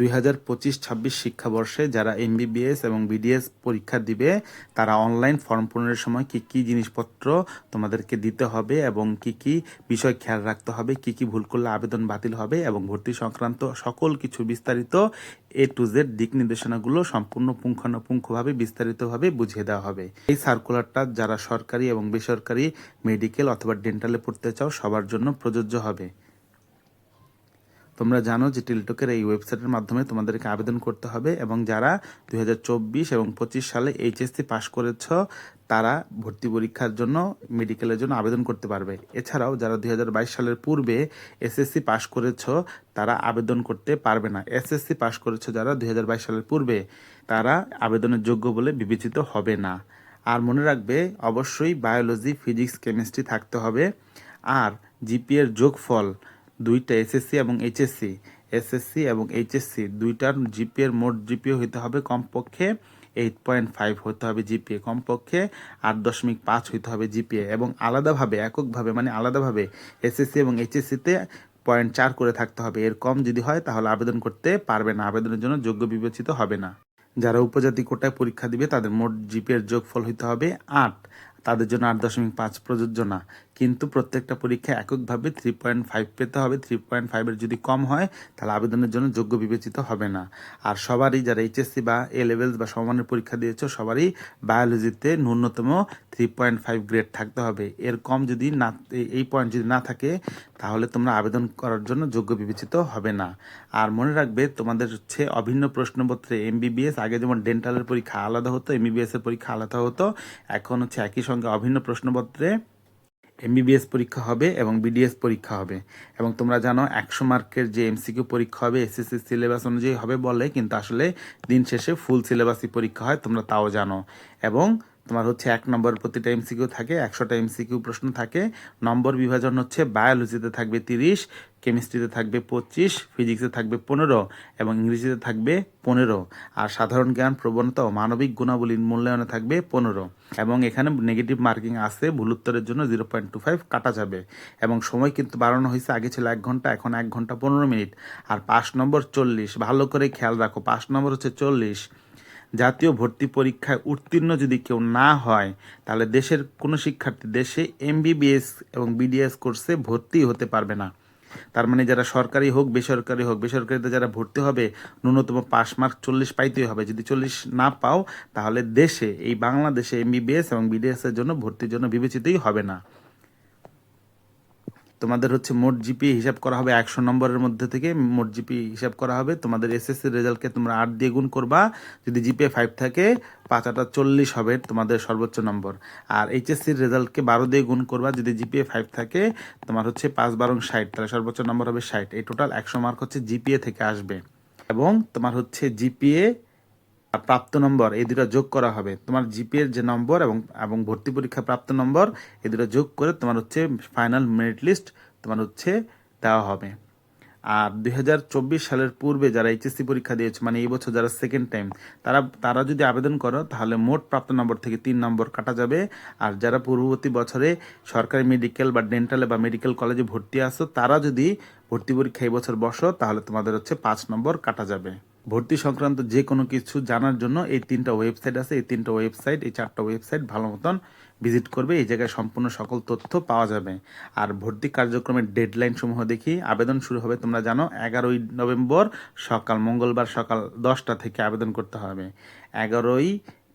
দুই হাজার পঁচিশ ছাব্বিশ শিক্ষাবর্ষে যারা এমবিবিএস এবং বিডিএস পরীক্ষা দিবে, তারা অনলাইন ফর্ম পূরণের সময় কি কি জিনিসপত্র তোমাদেরকে দিতে হবে এবং কি কি বিষয় খেয়াল রাখতে হবে, কি কি ভুল করলে আবেদন বাতিল হবে এবং ভর্তি সংক্রান্ত সকল কিছু বিস্তারিত এ টু জেড দিক নির্দেশনাগুলো সম্পূর্ণ পুঙ্খানুপুঙ্খভাবে বিস্তারিতভাবে বুঝিয়ে দেওয়া হবে। এই সার্কুলারটা যারা সরকারি এবং বেসরকারি মেডিকেল অথবা ডেন্টালে পড়তে চাও, সবার জন্য প্রযোজ্য হবে। তোমরা জানো যে টিলটকের এই ওয়েবসাইটের মাধ্যমে তোমাদেরকে আবেদন করতে হবে এবং যারা দুই হাজার চব্বিশ এবং পঁচিশ সালে এইচএসসি পাশ করেছ, তারা ভর্তি পরীক্ষার জন্য, মেডিকেলের জন্য আবেদন করতে পারবে। এছাড়াও যারা দুই হাজার বাইশ সালের পূর্বে এসএসসি পাশ করেছ, তারা আবেদন করতে পারবে না। এসএসসি পাশ করেছ যারা দুই হাজার বাইশ সালের পূর্বে, তারা আবেদনের যোগ্য বলে বিবেচিত হবে না। আর মনে রাখবে, অবশ্যই বায়োলজি, ফিজিক্স, কেমিস্ট্রি থাকতে হবে। আর জিপিএর যোগফল দুইটা এসএসসি এবং এইচএসসি এসএসসি এবং এইচএসসি দুইটার জিপিএর মোট জিপিএ হইতে হবে কমপক্ষে এইট পয়েন্ট ফাইভ হতে হবে জিপিএ কমপক্ষে আট দশমিক পাঁচ হইতে হবে জিপিএ এবং আলাদাভাবে, এককভাবে মানে আলাদাভাবে এসএসসি এবং এইচএসসিতে পয়েন্ট চার করে থাকতে হবে। এর কম যদি হয় তাহলে আবেদন করতে পারবে না। আবেদনের জন্য যোগ্য বিবেচিত হবে না। যারা উপজাতি কোটায় পরীক্ষা দিবে তাদের মোট জিপিএর যোগফল হইতে হবে আট। তাদের জন্য আট দশমিক পাঁচ প্রযোজ্য না। কিন্তু প্রত্যেকটা পরীক্ষায় এককভাবে থ্রি পয়েন্ট ফাইভ পেতে হবে। থ্রি পয়েন্ট ফাইভের যদি কম হয়, তাহলে আবেদনের জন্য যোগ্য বিবেচিত হবে না। আর সবারই যারা এইচএসসি বা এ লেভেলস বা সমানের পরীক্ষা দিয়েছ, সবারই বায়োলজিতে ন্যূনতম থ্রি পয়েন্ট ফাইভ গ্রেড থাকতে হবে। এর কম যদি না, এই পয়েন্ট যদি না থাকে, তাহলে তোমরা আবেদন করার জন্য যোগ্য বিবেচিত হবে না। আর মনে রাখবে, তোমাদের হচ্ছে অভিন্ন প্রশ্নপত্রে এমবিবিএস আগে যেমন ডেন্টালের পরীক্ষা আলাদা হতো এমবিবিএস এর পরীক্ষা আলাদা হতো, এখন হচ্ছে একই সঙ্গে অভিন্ন প্রশ্নপত্রে এমবিবিএস পরীক্ষা হবে এবং বিডিএস পরীক্ষা হবে। এবং তোমরা জানো, একশো মার্কের যে এমসিকিউ পরীক্ষা হবে এসএসসি সিলেবাস অনুযায়ী হবে বলে, কিন্তু আসলে দিন শেষে ফুল সিলেবাসই পরীক্ষা হয়, তোমরা তাও জানো। এবং তোমার হচ্ছে এক নম্বর প্রতিটা এমসিকিউ থাকে, একশোটা এমসিকিউ প্রশ্ন থাকে, নম্বর বিভাজন হচ্ছে বায়োলজিতে থাকবে তিরিশ কেমিস্ট্রিতে থাকবে পঁচিশ, ফিজিক্সে থাকবে পনেরো এবং ইংরেজিতে থাকবে পনেরো। আর সাধারণ জ্ঞান, প্রবণতা ও মানবিক গুণাবলীর মূল্যায়নে থাকবে পনেরো। এবং এখানে নেগেটিভ মার্কিং আছে, ভুল উত্তরের জন্য জিরো পয়েন্ট টু ফাইভ কাটা যাবে। এবং সময় কিন্তু বাড়ানো হয়েছে, আগে ছিল এক ঘণ্টা, এখন এক ঘণ্টা পনেরো মিনিট। আর পাঁচ নম্বর চল্লিশ, ভালো করে খেয়াল রাখো, পাঁচ নম্বর হচ্ছে চল্লিশ। জাতীয় ভর্তি পরীক্ষায় উত্তীর্ণ যদি কেউ না হয়, তাহলে দেশের কোনো শিক্ষার্থী, দেশে এমবিবিএস এবং বিডিএস কোর্সে ভর্তি হতে পারবে না। তার মানে যারা সরকারি হোক, বেসরকারি হোক, বেসরকারিতে যারা ভর্তি হবে, ন্যূনতম পাস মার্ক চল্লিশ পাইতেই হবে। যদি চল্লিশ না পাও, তাহলে দেশে, এই বাংলাদেশে এমবিবিএস এবং বিডিএস এর জন্য ভর্তির জন্য বিবেচিতই হবে না। তোমাদের হচ্ছে মোট জিপি হিসাব করা হবে একশো নম্বরের মধ্যে থেকে মোট জিপি হিসাব করা হবে। তোমাদের এসএসসি রেজাল্টকে তোমরা আট দিয়ে গুণ করবা। যদি জিপিএ ফাইভ থাকে, পাঁচ আটা চল্লিশ হবে তোমাদের সর্বোচ্চ নম্বর। আর এইচএসসির রেজাল্টকে বারো দিয়ে গুণ করবা। যদি জিপিএ ফাইভ থাকে, তোমার হচ্ছে পাঁচ বারং ষাট, তাহলে সর্বোচ্চ নম্বর হবে ষাট। এই টোটাল একশো মার্ক হচ্ছে জিপিএ থেকে আসবে। এবং তোমার হচ্ছে জিপিএ প্রাপ্ত নম্বর, এই দুটো যোগ করা হবে। তোমার জিপিএর যে নম্বর এবং এবং ভর্তি পরীক্ষা প্রাপ্ত নম্বর, এই দুটো যোগ করে তোমার হচ্ছে ফাইনাল মেরিট লিস্ট তোমার হচ্ছে দেওয়া হবে। আর দু হাজার চব্বিশ সালের পূর্বে যারা এইচএসসি পরীক্ষা দিয়েছে মানে এই বছর যারা সেকেন্ড টাইম তারা তারা যদি আবেদন করো, তাহলে মোট প্রাপ্ত নম্বর থেকে তিন নম্বর কাটা যাবে। আর যারা পূর্ববর্তী বছরে সরকারি মেডিকেল বা ডেন্টালে বা মেডিকেল কলেজে ভর্তি আসো তারা যদি ভর্তি পরীক্ষা এই বছর বসো, তাহলে তোমাদের হচ্ছে পাঁচ নম্বর কাটা যাবে। ভর্তি সংক্রান্ত যে কোনো কিছু জানার জন্য এই তিনটা ওয়েবসাইট আছে, এই তিনটা ওয়েবসাইট, এই চারটা ওয়েবসাইট ভালো মতন ভিজিট করবে, এই জায়গায় সম্পূর্ণ সকল তথ্য পাওয়া যাবে। আর ভর্তি কার্যক্রমের ডেডলাইন সমূহ দেখি, আবেদন শুরু হবে, তোমরা জানো, এগারোই নভেম্বর সকাল, মঙ্গলবার সকাল দশটা থেকে আবেদন করতে হবে। এগারোই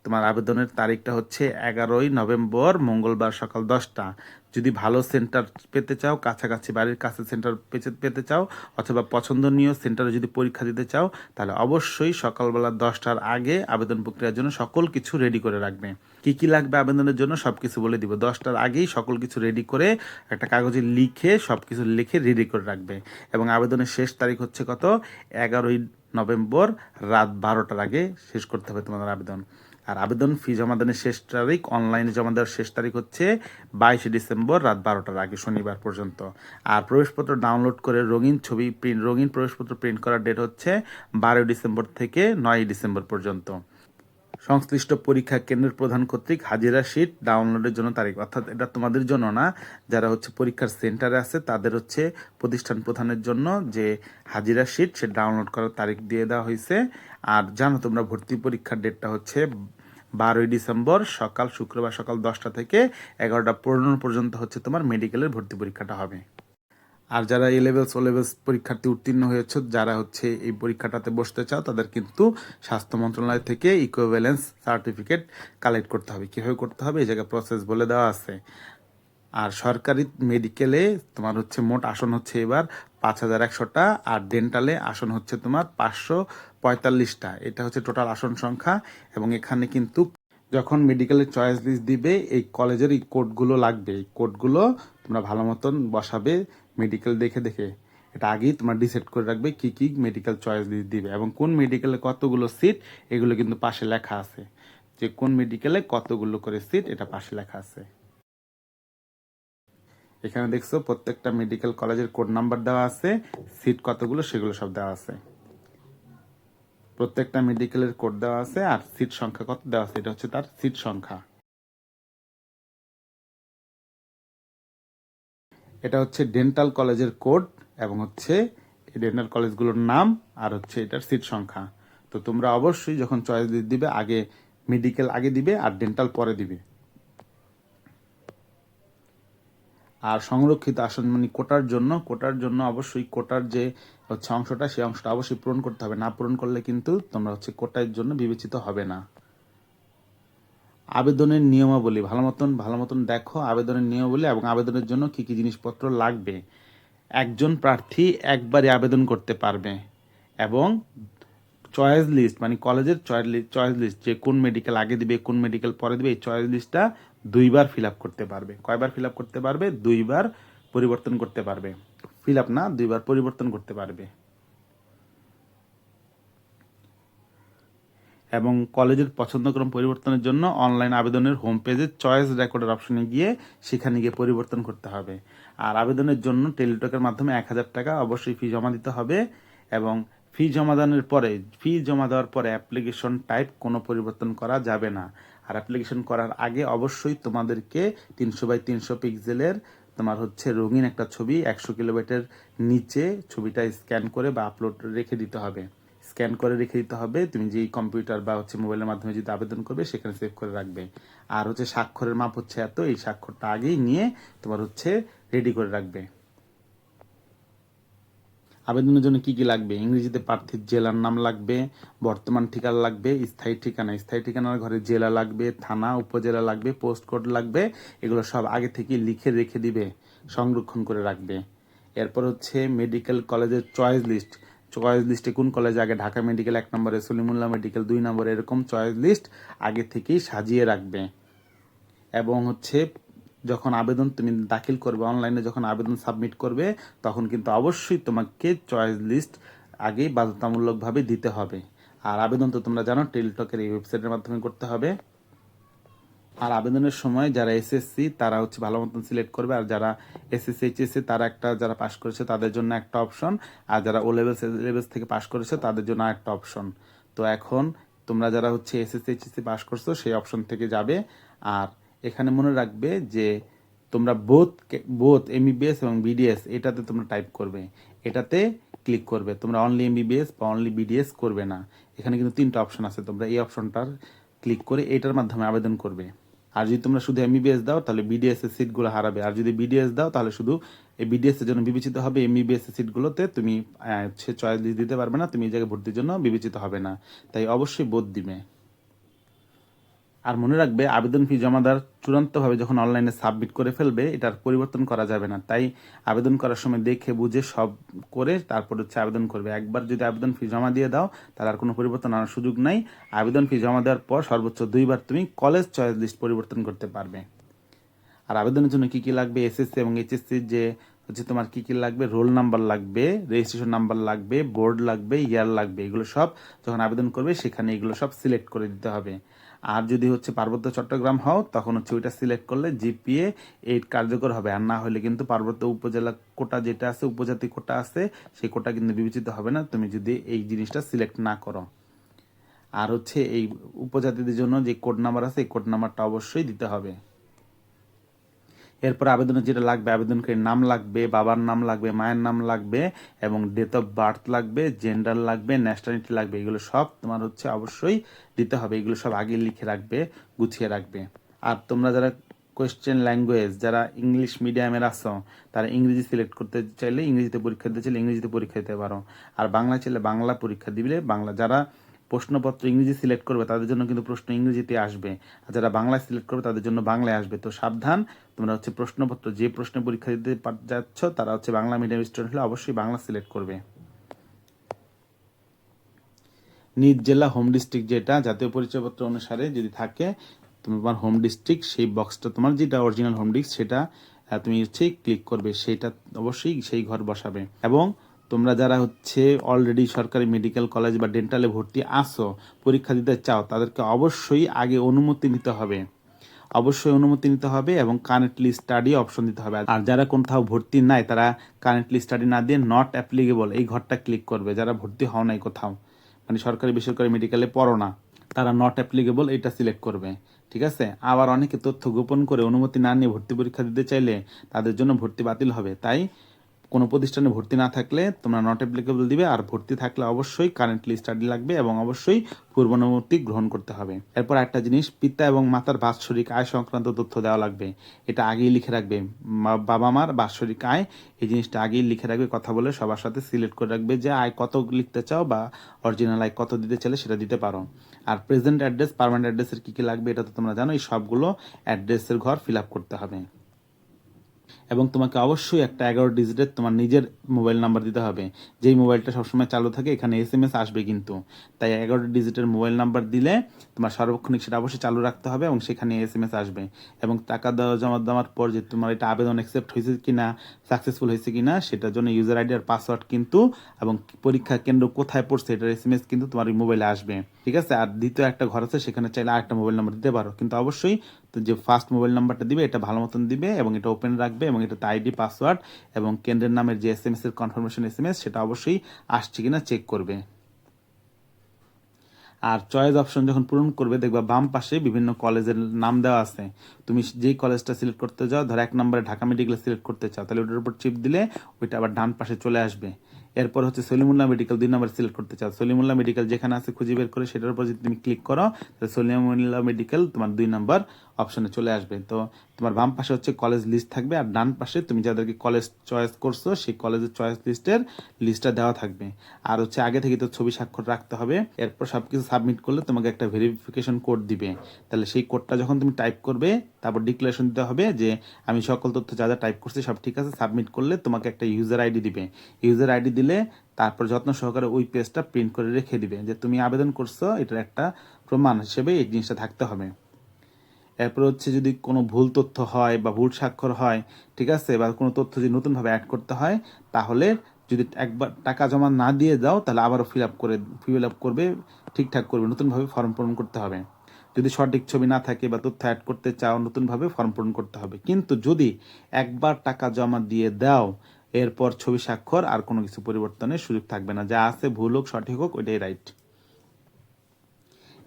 তোমার আবেদনের তারিখটা হচ্ছে এগারোই নভেম্বর, মঙ্গলবার সকাল দশটা। যদি ভালো সেন্টার পেতে চাও, কাছাকাছি বাড়ির কাছে সেন্টার পেতে চাও, অথবা পছন্দনীয় সেন্টারে যদি পরীক্ষা দিতে চাও, তাহলে অবশ্যই সকালবেলা দশটার আগে আবেদন প্রক্রিয়ার জন্য সকল কিছু রেডি করে রাখবে। কি কি লাগবে আবেদনের জন্য সব কিছু বলে দিব। দশটার আগেই সকল কিছু রেডি করে একটা কাগজে লিখে সব কিছু লিখে রেডি করে রাখবে। এবং আবেদনের শেষ তারিখ হচ্ছে কত? এগারোই নভেম্বর, রাত বারোটার আগে শেষ করতে হবে তোমাদের আবেদন। আর আবেদন ফি জমা দানের শেষ তারিখ অনলাইনে জমা দেওয়ার শেষ তারিখ হচ্ছে বাইশে ডিসেম্বর রাত বারোটার আগে, শনিবার পর্যন্ত। আর প্রবেশপত্র ডাউনলোড করে রঙিন ছবি প্রিন্ট রঙিন প্রবেশপত্র প্রিন্ট করার ডেট হচ্ছে বারোই ডিসেম্বর থেকে নয়ই ডিসেম্বর পর্যন্ত। সংশ্লিষ্ট পরীক্ষা কেন্দ্রের প্রধান কর্তৃক হাজিরা শিট ডাউনলোডের জন্য তারিখ। অর্থাৎ এটা তোমাদের জন্য না, যারা হচ্ছে পরীক্ষার সেন্টারে আছে, তাদের হচ্ছে প্রতিষ্ঠান প্রধানের জন্য যে হাজিরা শিট সে ডাউনলোড করার তারিখ দিয়ে দেওয়া হয়েছে। আর জানো তোমরা ভর্তি পরীক্ষার ডেটটা হচ্ছে বারোই ডিসেম্বর সকাল শুক্রবার সকাল দশটা থেকে এগারোটা পনেরো পর্যন্ত হচ্ছে তোমার মেডিকেলের ভর্তি পরীক্ষাটা হবে। আর যারা এ লেভেলস ও লেভেলস পরীক্ষার্থী উত্তীর্ণ হয়েছে, যারা হচ্ছে এই পরীক্ষাটাতে বসতে চাও, তাদের কিন্তু স্বাস্থ্য মন্ত্রণালয় থেকে ইকুইভ্যালেন্স সার্টিফিকেট কালেক্ট করতে হবে। কীভাবে করতে হবে? এই জায়গায় প্রসেস বলে দেওয়া আছে। আর সরকারি মেডিকেলে তোমার হচ্ছে মোট আসন হচ্ছে এবার পাঁচ হাজার একশোটা আর ডেন্টালে আসন হচ্ছে তোমার পাঁচশো পঁয়তাল্লিশটা। এটা হচ্ছে টোটাল আসন সংখ্যা এবং এখানে কিন্তু যখন মেডিকেলের চয়েস লিস্ট দিবে, এই কলেজের এই কোডগুলো লাগবে। এই কোডগুলো তোমরা ভালো মতন বসাবে মেডিকেল দেখে দেখে। এটা আগেই তোমরা ডিসাইড করে রাখবে কি কি মেডিকেল চয়েস লিস্ট দিবে এবং কোন মেডিকেলে কতগুলো সিট এগুলো কিন্তু পাশে লেখা আছে। যে কোন মেডিকেলে কতগুলো করে সিট এটা পাশে লেখা আছে। এখানে দেখছ প্রত্যেকটা মেডিকেল কলেজের কোড নাম্বার দেওয়া আছে সিট কতগুলো সেগুলো সব দেওয়া আছে। প্রত্যেকটা মেডিকেলের কোড দেওয়া আছে আর সিট সংখ্যা কত দেওয়া আছে, এটা হচ্ছে তার সিট সংখ্যা। এটা হচ্ছে ডেন্টাল কলেজের কোড এবং হচ্ছে ডেন্টাল কলেজগুলোর নাম আর হচ্ছে এটার সিট সংখ্যা। তো তোমরা অবশ্যই যখন চয়েস দিবে, আগে মেডিকেল আগে দিবে আর ডেন্টাল পরে দিবে। আর সংরক্ষিত আসন মানে কোটার জন্য কোটার জন্য অবশ্যই কোটার যে হচ্ছে অংশটা, সেই অংশটা অবশ্যই পূরণ করতে হবে। না পূরণ করলে কিন্তু তোমরা হচ্ছে কোটার জন্য বিবেচিত হবে না। আবেদনের নিয়মাবলী, ভালো মতন ভালো মতন দেখো আবেদনের নিয়মাবলী এবং আবেদনের জন্য কি কি জিনিসপত্র লাগবে। একজন প্রার্থী একবারে আবেদন করতে পারবে এবং চয়েস লিস্ট মানে কলেজের চয়েস লিস্ট যে কোন মেডিকেল আগে দিবে, কোন মেডিকেল পরে দিবে, এই চয়েস লিস্টটা দুইবার ফিল আপ করতে পারবে। কয়বার ফিল আপ করতে পারবে? দুইবার পরিবর্তন করতে পারবে। ফিল আপ না, দুইবার পরিবর্তন করতে পারবে। এবং কলেজের পছন্দক্রম পরিবর্তনের জন্য অনলাইন আবেদনের হোম পেজে চয়েস রেকর্ডের অপশনে গিয়ে সেখানে গিয়ে পরিবর্তন করতে হবে। আর আবেদনের জন্য টেলিটকের মাধ্যমে এক হাজার টাকা অবশ্যই ফি জমা দিতে হবে এবং ফি জমা দানের পরে ফি জমা দেওয়ার পরে অ্যাপ্লিকেশন টাইপ কোনো পরিবর্তন করা যাবে না। আর অ্যাপ্লিকেশন করার আগে অবশ্যই তোমাদেরকে তিনশো বাই তিনশো পিক্সেলের তোমার হচ্ছে রঙিন একটা ছবি একশো কিলোমিটার নিচে ছবিটা স্ক্যান করে বা আপলোড রেখে দিতে হবে। স্ক্যান করে রেখে দিতে হবে। তুমি যেই কম্পিউটার বা হচ্ছে মোবাইলের মাধ্যমে যদি আবেদন করবে, সেখানে সেভ করে রাখবে। আর হচ্ছে স্বাক্ষরের মাপ হচ্ছে এত, এই স্বাক্ষরটা আগেই নিয়ে তোমার হচ্ছে রেডি করে রাখবে। আবেদনের জন্য কি কি লাগবে? ইংরেজিতে প্রার্থীর জেলার নাম লাগবে, বর্তমান ঠিকানা লাগবে, স্থায়ী ঠিকানা, স্থায়ী ঠিকানার ঘরে জেলা লাগবে, থানা, উপজেলা লাগবে, পোস্ট কোড লাগবে, এগুলো সব আগে থেকে লিখে রেখে দিবে, সংরক্ষণ করে রাখবে। এরপর হচ্ছে মেডিকেল কলেজের চয়েস লিস্ট চয়েস লিস্টে কোন কলেজে আগে? ঢাকা মেডিকেল এক নম্বরে, সলিমুল্লাহ মেডিকেল দুই নম্বরে, এরকম চয়েস লিস্ট আগে থেকেই সাজিয়ে রাখবে। এবং হচ্ছে যখন আবেদন তুমি দাখিল করবে, অনলাইনে যখন আবেদন সাবমিট করবে, তখন কিন্তু অবশ্যই তোমাকে চয়েস লিস্ট আগেই বাধ্যতামূলকভাবে দিতে হবে। আর আবেদন তো তোমরা জানো, টেলিটকের এই ওয়েবসাইটের মাধ্যমে করতে হবে। আর আবেদনের সময় যারা এসএসসি তারা হচ্ছে ভালো মতন সিলেক্ট করবে। আর যারা এসএসসি এইচএসসি তারা একটা, যারা পাস করেছে, তাদের জন্য একটা অপশন আর যারা ও লেভেলস লেভেলস থেকে পাস করেছে, তাদের জন্য একটা অপশন তো এখন তোমরা যারা হচ্ছে এসএসসি এইচএসসি পাস করছ, সেই অপশন থেকে যাবে। আর এখানে মনে রাখবে যে তোমরা বোথ বোথ এমবিবিএস এবং বিডিএস এটাতে তোমরা টাইপ করবে। এটাতে ক্লিক করবে। তোমরা অনলি এমবিবিএস বা অনলি বিডিএস করবে না। এখানে কিন্তু তিনটা অপশন আছে। তোমরা এই অপশনটার ক্লিক করে এটার মাধ্যমে আবেদন করবে। আর যদি তোমরা শুধু এমবিবিএস দাও, তাহলে বিডিএস এর সিটগুলো হারাবে। আর যদি বিডিএস দাও, তাহলে শুধু এই বিডিএস এর জন্য বিবেচিত হবে। এমবিবিএস এর সিটগুলোতে তুমি হচ্ছে চয়েস দিতে পারবে না। তুমি এই জায়গায় ভর্তির জন্য বিবেচিত হবে না। তাই অবশ্যই বোধ দিবে। আর মনে রাখবে, আবেদন ফি জমা দেওয়ার চূড়ান্তভাবে যখন অনলাইনে সাবমিট করে ফেলবে, এটার পরিবর্তন করা যাবে না। তাই আবেদন করার সময় দেখে বুঝে সব করে তারপর হচ্ছে আবেদন করবে। একবার যদি আবেদন ফি জমা দিয়ে দাও তাহলে আর কোনো পরিবর্তন আনার সুযোগ নাই। আবেদন ফি জমা দেওয়ার পর সর্বোচ্চ দুইবার তুমি কলেজ চয়েস লিস্ট পরিবর্তন করতে পারবে। আর আবেদনের জন্য কি কি লাগবে? এসএসসি এবং এইচএসসির যে হচ্ছে তোমার কি কি লাগবে? রোল নাম্বার লাগবে রেজিস্ট্রেশন নাম্বার লাগবে বোর্ড লাগবে ইয়ার লাগবে, এগুলো সব যখন আবেদন করবে, সেখানে এগুলো সব সিলেক্ট করে দিতে হবে। আর যদি হচ্ছে পার্বত্য চট্টগ্রাম হও, তখন হচ্ছে ওইটা সিলেক্ট করলে জিপিএ এইট কার্যকর হবে। আর না হলে কিন্তু পার্বত্য উপজেলা কোটা যেটা আছে, উপজাতি কোটা আছে, সেই কোটা কিন্তু বিবেচিত হবে না। তুমি যদি এই জিনিসটা সিলেক্ট না করো। আর হচ্ছে এই উপজাতিদের জন্য যে কোড নাম্বার আছে, এই কোড নাম্বারটা অবশ্যই দিতে হবে। এরপর আবেদনে যেটা লাগবে, আবেদনকারীর নাম লাগবে, বাবার নাম লাগবে, মায়ের নাম লাগবে এবং ডেট অফ বার্থ লাগবে জেন্ডার লাগবে ন্যাশনালিটি লাগবে, এগুলো সব তোমার হচ্ছে অবশ্যই দিতে হবে। এগুলো সব আগে লিখে রাখবে, গুছিয়ে রাখবে। আর তোমরা যারা কোয়েশ্চেন ল্যাঙ্গুয়েজ যারা ইংলিশ মিডিয়ামের আসো তারা ইংরেজি সিলেক্ট করতে চাইলে ইংরেজিতে পরীক্ষা দিতে চাইলে ইংরেজিতে পরীক্ষা দিতে পারো। আর বাংলা চাইলে বাংলা পরীক্ষা দিলে বাংলা যারা প্রশ্নপত্র ইংরেজি সিলেক্ট করবে, তাদের জন্য কিন্তু প্রশ্ন ইংরেজিতে আসবে। আর যারা বাংলায় সিলেক্ট করবে, তাদের জন্য বাংলায় আসবে। তো সাবধান, তোমরা হচ্ছে প্রশ্নপত্র, যে প্রশ্নে পরীক্ষা দিতে যাচ্ছ, তারা হচ্ছে বাংলা মিডিয়াম স্টুডেন্ট হলে অবশ্যই বাংলা সিলেক্ট করবে। নিজ জেলা হোম ডিস্ট্রিক্ট যেটা, জাতীয় পরিচয়পত্র অনুসারে যদি থাকে, তোমার হোম ডিস্ট্রিক্ট সেই বক্সটা তোমার, যেটা অরিজিনাল হোম ডিস্ক সেটা তুমি হচ্ছে ক্লিক করবে সেইটা অবশ্যই সেই ঘর বসাবে। এবং তোমরা যারা হচ্ছে অলরেডি সরকারি মেডিকেল কলেজ বা ডেন্টালে ভর্তি আসো পরীক্ষা দিতে চাও, তাদেরকে অবশ্যই আগে অনুমতি নিতে হবে। অবশ্যই অনুমতি নিতে হবে এবং কারেন্টলি স্টাডি অপশন দিতে হবে। আর যারা কোথাও ভর্তি নাই, তারা কারেন্টলি স্টাডি না দিয়ে নট অ্যাপ্লিকেবল এই ঘরটা ক্লিক করবে। যারা ভর্তি হও নাই কোথাও মানে সরকারি বেসরকারি মেডিকেলে পড়ো না, তারা নট অ্যাপ্লিকেবল এটা সিলেক্ট করবে। ঠিক আছে? আবার অনেকে তথ্য গোপন করে অনুমতি না নিয়ে ভর্তি পরীক্ষা দিতে চাইলে তাদের জন্য ভর্তি বাতিল হবে। তাই কোনো প্রতিষ্ঠানে ভর্তি না থাকলে তোমরা নট অ্যাপ্লিকেবল দিবে, আর ভর্তি থাকলে অবশ্যই কারেন্টলি স্টাডি লাগবে এবং অবশ্যই পূর্বানুমতি গ্রহণ করতে হবে। এরপর একটা জিনিস, পিতা এবং মাতার বাৎসরিক আয় সংক্রান্ত তথ্য দেওয়া লাগবে। এটা আগেই লিখে রাখবে। বাবা মার বাৎসরিক আয়, এই জিনিসটা আগেই লিখে রাখবে, কথা বলে সবার সাথে সিলেক্ট করে রাখবে যে আয় কত লিখতে চাও বা অরিজিনাল আয় কত দিতে চাইলে সেটা দিতে পারো। আর প্রেজেন্ট অ্যাড্রেস পারমানেন্ট অ্যাড্রেসের কী কী লাগবে, এটা তো তোমরা জানো এই সবগুলো অ্যাড্রেসের ঘর ফিল আপ করতে হবে। এবং তোমাকে অবশ্যই একটা এগারো ডিজিটের তোমার নিজের মোবাইল নাম্বার দিতে হবে। যেই মোবাইলটা সবসময় চালু থাকে, এখানে এস এম এস আসবে কিন্তু। তাই এগারো ডিজিটের মোবাইল নাম্বার দিলে তোমার সার্বক্ষণিক সেটা অবশ্যই চালু রাখতে হবে এবং সেখানে এস এম এস আসবে। এবং টাকা দেওয়া, জমা দেওয়ার পর যে তোমার এটা আবেদন অ্যাকসেপ্ট হয়েছে কি না সাকসেসফুল হয়েছে কি না সেটার জন্য ইউজার আইডি আর পাসওয়ার্ড কিন্তু এবং পরীক্ষা কেন্দ্র কোথায় পড়ছে, এটার এস এম এস কিন্তু তোমার ওই মোবাইলে আসবে। ঠিক আছে? আর দ্বিতীয় একটা ঘর আছে, সেখানে চাইলে আরেকটা মোবাইল নাম্বার দিতে পারো। কিন্তু অবশ্যই তো যে ফার্স্ট মোবাইল নাম্বারটা দিবে, এটা ভালো মতন দিবে এবং এটা ওপেন রাখবে এবং এটাতে আইডি পাসওয়ার্ড এবং কেন্দ্রের নামের যে এস এম এস এর কনফার্মেশন এস এম এস সেটা অবশ্যই আসছে কিনা চেক করবে। আর চয়েস অপশন যখন পূরণ করবে, দেখবা বাম পাশে বিভিন্ন কলেজের নাম দেওয়া আছে। তুমি যেই কলেজটা সিলেক্ট করতে যাও ধর এক নম্বরে ঢাকা মেডিকেল সিলেক্ট করতে চাও, তাহলে ওটার উপর চিপ দিলে ওইটা আবার ডান পাশে চলে আসবে। এরপর হচ্ছে সলিমুল্লাহ মেডিকেল দুই নম্বর সিলেক্ট করতে চাও, সলিমুল্লাহ মেডিকেল যেখানে আছে খুঁজে বের করে সেটার উপর যদি তুমি ক্লিক করো, তাহলে সলিমুল্লাহ মেডিকেল তোমার দুই নম্বর অপশনে চলে আসবে। তো তোমার বাম পাশে হচ্ছে কলেজ লিস্ট থাকবে আর ডান পাশে তুমি যাদেরকে কলেজ চয়েস করছ, সেই কলেজের চয়েস লিস্টের লিস্টটা দেওয়া থাকবে। আর হচ্ছে আগে থেকে তো ছবি স্বাক্ষর রাখতে হবে, এরপর সব কিছু সাবমিট করলে তোমাকে একটা ভেরিফিকেশন কোড দিবে। তাহলে সেই কোডটা যখন তুমি টাইপ করবে, তারপর ডিক্লারেশন দিতে হবে যে আমি সকল তথ্য যা যা টাইপ করছি সব ঠিক আছে সাবমিট করলে তোমাকে একটা ইউজার আইডি দিবে। ইউজার আইডি দিলে তারপর যত্ন সহকারে ওই পেজটা প্রিন্ট করে রেখে দিবে যে তুমি আবেদন করছ, এটার একটা প্রমাণ হিসেবে এই জিনিসটা থাকতে হবে। এরপর হচ্ছে যদি কোনো ভুল তথ্য হয় বা ভুল স্বাক্ষর হয়, ঠিক আছে, বা কোনো তথ্য যদি নতুনভাবে অ্যাড করতে হয়, তাহলে যদি একবার টাকা জমা না দিয়ে দাও, তাহলে আবারও ফিল আপ করে ফিল আপ করবে, ঠিকঠাক করবে, নতুনভাবে ফর্ম পূরণ করতে হবে। যদি সঠিক ছবি না থাকে বা তথ্য অ্যাড করতে চাও, নতুনভাবে ফর্ম পূরণ করতে হবে। কিন্তু যদি একবার টাকা জমা দিয়ে দাও, এরপর ছবি স্বাক্ষর আর কোনো কিছু পরিবর্তনের সুযোগ থাকবে না। যা আছে, ভুল হোক, সঠিক হোক, ওইটাই রাইট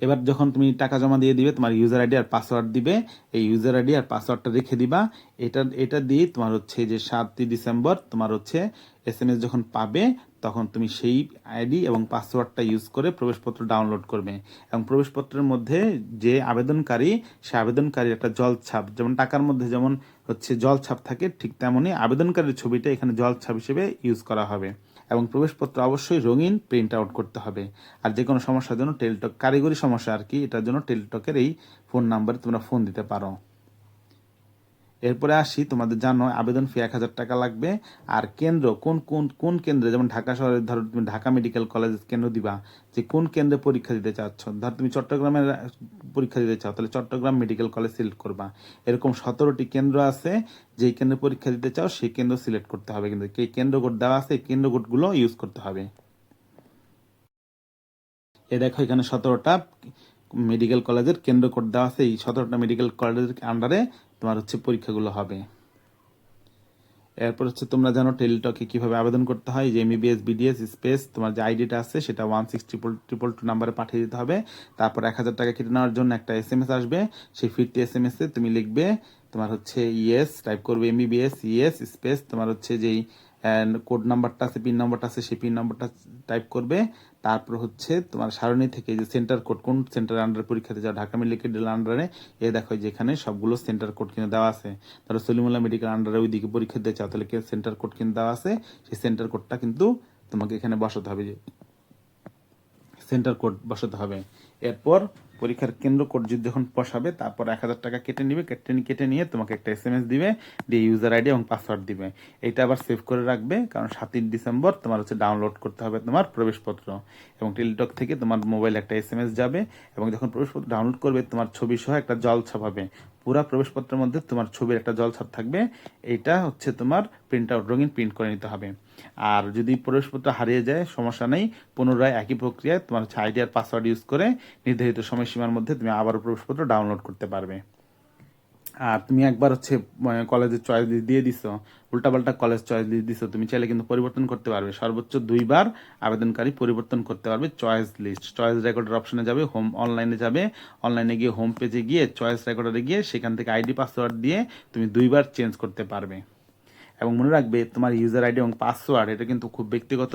এবার যখন তুমি টাকা জমা দিয়ে দিবে, তোমার ইউজার আইডি আর পাসওয়ার্ড দিবে, এই ইউজার আইডি আর পাসওয়ার্ডটা রেখে দিবা। এটা এটা দিয়ে তোমার হচ্ছে যে সাতই ডিসেম্বর তোমার হচ্ছে এস এম এস যখন পাবে, তখন তুমি সেই আইডি এবং পাসওয়ার্ডটা ইউজ করে প্রবেশপত্র ডাউনলোড করবে। এবং প্রবেশপত্রের মধ্যে যে আবেদনকারী, সে আবেদনকারীর একটা জল ছাপ যেমন টাকার মধ্যে যেমন হচ্ছে জল ছাপ থাকে, ঠিক তেমনই আবেদনকারীর ছবিটা এখানে জল ছাপ হিসেবে ইউজ করা হবে। এবং প্রবেশপত্র অবশ্যই রঙিন প্রিন্ট আউট করতে হবে। আর যে কোনো সমস্যার জন্য টেলটক কারিগরি সমস্যা আর কি, এটার জন্য টেলটকের এই ফোন নাম্বারে তোমরা ফোন দিতে পারো। এরপরে আসি, তোমাদের জানো, আবেদন ফি এক হাজার টাকা লাগবে। আর কেন্দ্র, কোন কোন কোন কেন্দ্রে, যেমন ঢাকা শহরে, ধরো তুমি ঢাকা মেডিকেল কলেজ কেন্দ্র দিবা, যে কোন কেন্দ্রে পরীক্ষা দিতে চাচ্ছ? ধর তুমি চট্টগ্রামের পরীক্ষা দিতে চাও, তাহলে চট্টগ্রাম মেডিকেল কলেজ সিলেক্ট করবা। এরকম সতেরোটি কেন্দ্র আছে, যেই কেন্দ্রে পরীক্ষা দিতে চাও, সেই কেন্দ্র সিলেক্ট করতে হবে কিন্তু কে কেন্দ্র কোড দেওয়া আছে, এই কেন্দ্র কোডগুলো ইউজ করতে হবে। এ দেখো এখানে সতেরোটা মেডিকেল কলেজের কেন্দ্র কোড দেওয়া আছে, এই সতেরোটা মেডিকেল কলেজের আন্ডারে তোমার হচ্ছে পরীক্ষাগুলো হবে। এরপর হচ্ছে তোমরা জানো টেলিটকে কীভাবে আবেদন করতে হয়, যে এমবিবিএস বিডিএস স্পেস তোমার যে আইডিটা আছে সেটা one six triple triple two নাম্বারে পাঠিয়ে দিতে হবে। তারপর এক হাজার টাকা কেটে নেওয়ার জন্য একটা এস এম এস আসবে। সেই ফিরতি এস এম এস এ তুমি লিখবে তোমার হচ্ছে ইএস টাইপ করবে এমবিবিএস ইএস স্পেস তোমার হচ্ছে যেই কোড নাম্বারটা আছে পিন নাম্বারটা আছে, সেই পিন নাম্বারটা টাইপ করবে। তারপর হচ্ছে তোমার সারণী থেকে যে সেন্টার কোড কোন সেন্টার আন্ডার পরীক্ষাতে যাও, ঢাকা মেডিকেল আন্ডারে এ দেখো যেখানে সবগুলো সেন্টার কোড কিনে দেওয়া আছে। ধরো সলিমুল্লাহ মেডিকেল আন্ডারে ওইদিকে পরীক্ষা দিতে চাও, তাহলে সেন্টার কোড কিনে দেওয়া আছে? সেই সেন্টার কোডটা কিন্তু তোমাকে এখানে বসাতে হবে যে সেন্টার কোড বসাতে হবে। এরপর পরীক্ষার কেন্দ্র কোড যখন বসাবে, তারপর এক হাজার টাকা কেটে নিবে, কেটে কেটে নিয়ে তোমাকে একটা এস এম এস দিবে, দিয়ে ইউজার আইডি এবং পাসওয়ার্ড দিবে। এটা আবার সেভ করে রাখবে, কারণ সাতই ডিসেম্বর তোমার হচ্ছে ডাউনলোড করতে হবে তোমার প্রবেশপত্র। এবং টেলিটক থেকে তোমার মোবাইল একটা এস এম এস যাবে, এবং যখন প্রবেশপত্র ডাউনলোড করবে, তোমার ছবি সহ একটা জল ছাপাবে। পুরা প্রবেশপত্রের মধ্যে তোমার ছবির একটা জল ছাপ থাকবে এটা হচ্ছে তোমার প্রিন্ট আউট রঙিন প্রিন্ট করে নিতে হবে। আর যদি প্রবেশপত্র হারিয়ে যায়, সমস্যা নেই, পুনরায় একই প্রক্রিয়ায় তোমার হচ্ছে আইডি আর পাসওয়ার্ড ইউজ করে নির্ধারিত সময়সীমার মধ্যে তুমি আবারও প্রবেশপত্র ডাউনলোড করতে পারবে। আর তুমি একবার হচ্ছে কলেজের চয়েস দিয়ে দিছো, উল্টাপাল্টা কলেজ চয়েস দিয়ে দিছো, তুমি চাইলে কিন্তু পরিবর্তন করতে পারবে। সর্বোচ্চ দুইবার আবেদনকারী পরিবর্তন করতে পারবে চয়েস লিস্ট চয়েস রেকর্ডের অপশনে যাবে হোম অনলাইনে যাবে। অনলাইনে গিয়ে হোম পেজে গিয়ে চয়েস রেকর্ডারে গিয়ে সেখান থেকে আইডি পাসওয়ার্ড দিয়ে তুমি দুইবার চেঞ্জ করতে পারবে। এবং মনে রাখবে তোমার ইউজার আইডি এবং পাসওয়ার্ড এটা কিন্তু খুব ব্যক্তিগত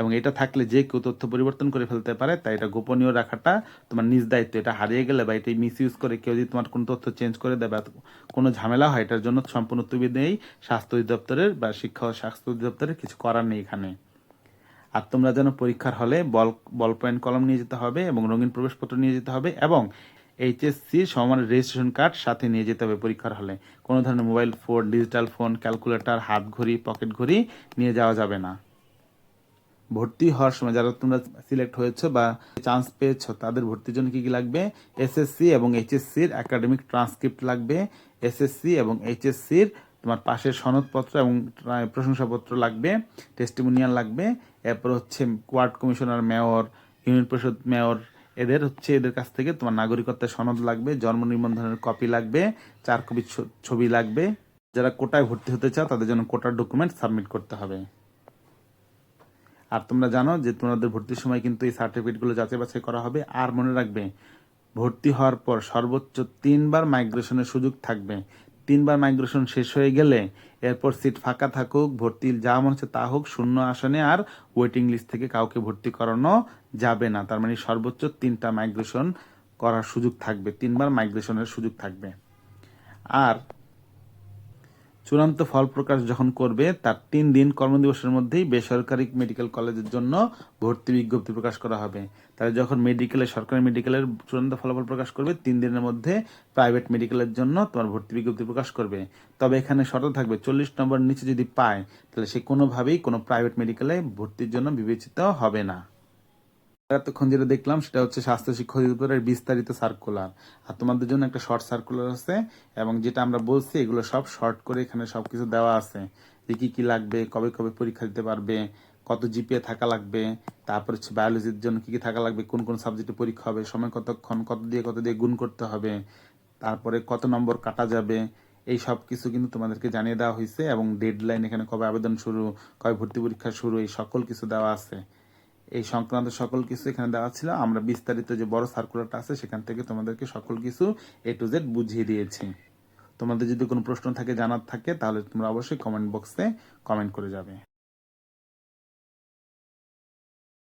এবং এটা থাকলে যে কেউ তথ্য পরিবর্তন করে ফেলতে পারে, তাই এটা গোপনীয় রাখাটা তোমার নিজ দায়িত্ব। এটা হারিয়ে গেলে বা এটা মিস ইউজ করে কেউ যদি তোমার কোনো তথ্য চেঞ্জ করে দেয় বা কোনো ঝামেলা হয়, এটার জন্য সম্পূর্ণ তুমি নেই। স্বাস্থ্য অধিদপ্তরের বা শিক্ষা ও স্বাস্থ্য অধিদপ্তরের কিছু করার নেই এখানে। আর তোমরা যেন পরীক্ষার হলে বল বল পয়েন্ট কলম নিয়ে যেতে হবে এবং রঙিন প্রবেশপত্র নিয়ে যেতে হবে এবং এইচএসসি সমানের রেজিস্ট্রেশন কার্ড সাথে নিয়ে যেতে হবে পরীক্ষার হলে। কোনো ধরনের mobile phone digital phone calculator হাত ঘড়ি পকেট ঘড়ি নিয়ে যাওয়া যাবে না। ভর্তি হওয়ার সময় যারা তোমরা সিলেক্ট হয়েছো বা চান্স পেয়েছ, তাদের ভর্তির জন্য কি কি লাগবে? এসএসসি এবং এইচএসসির একাডেমিক ট্রান্সক্রিপ্ট লাগবে। এসএসসি এবং এইচএসসির তোমার পাশের সনদপত্র এবং প্রশংসাপত্র লাগবে টেস্টিমোনিয়াল লাগবে। এরপর হচ্ছে ward commissioner mayor union Parishad mayor এদের হচ্ছে, এদের কাছ থেকে তোমার নাগরিকত্বের সনদ লাগবে, জন্ম নিবন্ধনের কপি লাগবে, চার কপি ছবি লাগবে। যারা কোটায় ভর্তি হতে চাও, তাদের জন্য কোটার ডকুমেন্ট সাবমিট করতে হবে। আর তোমরা জানো যে তোমাদের ভর্তির সময় কিন্তু এই সার্টিফিকেটগুলো যাচাই বাছাই করা হবে। আর মনে রাখবে, ভর্তি হওয়ার পর সর্বোচ্চ তিনবার মাইগ্রেশনের সুযোগ থাকবে। তিনবার মাইগ্রেশন শেষ হয়ে গেলে এরপর সিট ফাঁকা থাকুক, ভর্তি যা মনে হচ্ছে তা হোক, শূন্য আসনে আর ওয়েটিং লিস্ট থেকে কাউকে ভর্তি করানো যাবে না। তার মানে সর্বোচ্চ তিনটা মাইগ্রেশন করার সুযোগ থাকবে, তিনবার মাইগ্রেশনের সুযোগ থাকবে। আর চূড়ান্ত ফল প্রকাশ যখন করবে, তার তিন দিন কর্মদিবসের মধ্যেই বেসরকারি মেডিকেল কলেজের জন্য ভর্তি বিজ্ঞপ্তি প্রকাশ করা হবে। তাহলে যখন মেডিকেলে সরকারি মেডিকেলের চূড়ান্ত ফলাফল প্রকাশ করবে, তিন দিনের মধ্যে প্রাইভেট মেডিকেলের জন্য তোমার ভর্তি বিজ্ঞপ্তি প্রকাশ করবে। তবে এখানে শর্ত থাকবে, চল্লিশ নম্বর নিচে যদি পায়, তাহলে সে কোনোভাবেই কোনো প্রাইভেট মেডিকেলে ভর্তির জন্য বিবেচিত হবে না। এতক্ষণ যেটা দেখলাম সেটা হচ্ছে স্বাস্থ্য শিক্ষা অধিদপ্তরের বিস্তারিত সার্কুলার আর তোমাদের জন্য একটা শর্ট সার্কুলার আছে এবং যেটা আমরা বলছি, এগুলো সব শর্ট করে এখানে সবকিছু দেওয়া আছে। যে কি কি লাগবে, কবে কবে পরীক্ষা দিতে পারবে, কত জিপিএ থাকা লাগবে, তারপর হচ্ছে বায়োলজির জন্য কি কি থাকা লাগবে, কোন কোন সাবজেক্টে পরীক্ষা হবে, সময় কতক্ষণ, কত দিয়ে কত দিয়ে গুণ করতে হবে, তারপরে কত নম্বর কাটা যাবে, এই সব কিছু কিন্তু তোমাদেরকে জানিয়ে দেওয়া হয়েছে এবং ডেডলাইন এখানে কবে আবেদন শুরু, কবে ভর্তি পরীক্ষা শুরু, এই সকল কিছু দেওয়া আছে। এই সংক্রান্ত সকল কিছু এখানে দেওয়া ছিল। আমরা বিস্তারিত যে বড় সার্কুলারটা আছে, সেখান থেকে তোমাদেরকে সকল কিছু এ টু জেড বুঝিয়ে দিয়েছি। তোমাদের যদি কোনো প্রশ্ন থাকে, জানার থাকে, তাহলে তোমরা অবশ্যই কমেন্ট বক্সে কমেন্ট করে যাবে।